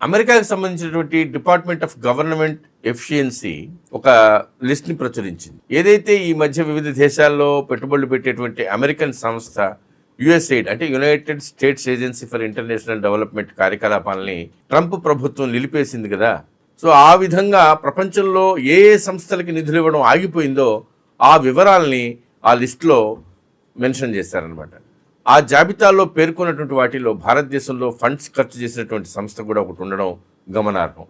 అమెరికాకి సంబంధించినటువంటి department of government efficiency ఒక లిస్ట్ని ప్రచురించింది. ఏదైతే ఈ మధ్య వివిధ దేశాల్లో పెట్టుబడులు పెట్టేటువంటి అమెరికన్ సంస్థ యుఎస్ఐడ్ అంటే united states agency for international development కార్యకలాపాలని Trump ప్రభుత్వం నిలిపేసింది కదా. సో ఆ విధంగా ప్రపంచంలో ఏ ఏ సంస్థలకి నిధులు ఇవ్వడం ఆగిపోయిందో ఆ వివరాల్ని ఆ లిస్టులో మెన్షన్ చేశారనమాట ఆ జాబితాలో పేర్కొన్నటువంటి వాటిలో భారతదేశంలో ఫండ్స్ ఖర్చు చేసినటువంటి సంస్థ కూడా ఒకటి ఉండడం గమనార్హం.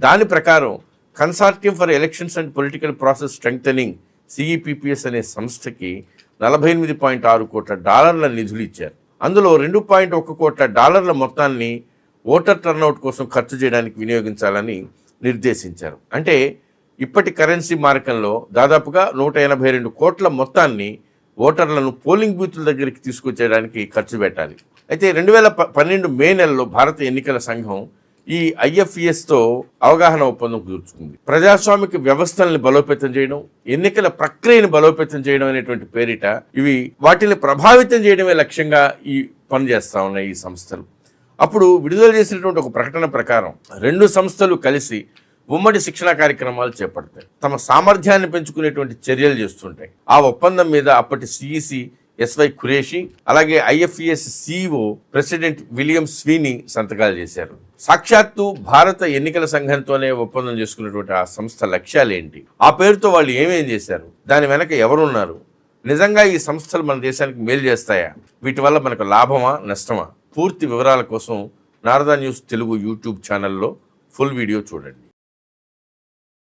దాని ప్రకారం consortium for elections and political process strengthening CEPPS అనే సంస్థకి నలభై ఎనిమిది పాయింట్ ఆరు కోట్ల డాలర్ల నిధులు ఇచ్చారు. అందులో రెండు పాయింట్ ఒక కోట్ల డాలర్ల మొత్తాన్ని ఓటర్ టర్నౌట్ కోసం ఖర్చు చేయడానికి వినియోగించాలని నిర్దేశించారు. అంటే ఇప్పటి కరెన్సీ మార్గంలో దాదాపుగా నూట ఎనభై రెండు కోట్ల మొత్తాన్ని ఓటర్లను పోలింగ్ బూత్ల దగ్గరికి తీసుకొచ్చేయడానికి ఖర్చు పెట్టాలి. అయితే రెండు వేల ప- పన్నెండు మే నెలలో భారత ఎన్నికల సంఘం ఈ ఐఎఫ్ఈఎస్తో అవగాహన ఒప్పందం కుదుర్చుకుంది. ప్రజాస్వామిక వ్యవస్థల్ని బలోపేతం చేయడం ఎన్నికల ప్రక్రియను బలోపేతం చేయడం అనేటువంటి పేరిట ఇవి వాటిని ప్రభావితం చేయడమే లక్ష్యంగా ఈ పని చేస్తూ ఉన్నాయి ఈ సంస్థలు. అప్పుడు విడుదల చేసినటువంటి ఒక ప్రకటన ప్రకారం రెండు సంస్థలు కలిసి ఉమ్మడి శిక్షణ కార్యక్రమాలు చేపడతాయి. తమ సామర్థ్యాన్ని పెంచుకునేటువంటి చర్యలు చేస్తుంటాయి. ఆ ఒప్పందం మీద అప్పటి సిఈసి ఎస్వై ఖురేషి అలాగే IFES CEO president William Sweeney సంతకాలు చేశారు. సాక్షాత్తు భారత ఎన్నికల సంఘంతోనే ఒప్పందం చేసుకున్నటువంటి ఆ సంస్థ లక్ష్యాలు ఏంటి ఆ పేరుతో వాళ్ళు ఏమేం చేశారు? దాని వెనక ఎవరున్నారు? నిజంగా ఈ సంస్థలు మన దేశానికి మేలు చేస్తాయా? వీటి వల్ల మనకు లాభమా నష్టమా? పూర్తి వివరాల కోసం నారదా న్యూస్ తెలుగు యూట్యూబ్ ఛానల్లో ఫుల్ వీడియో చూడండి.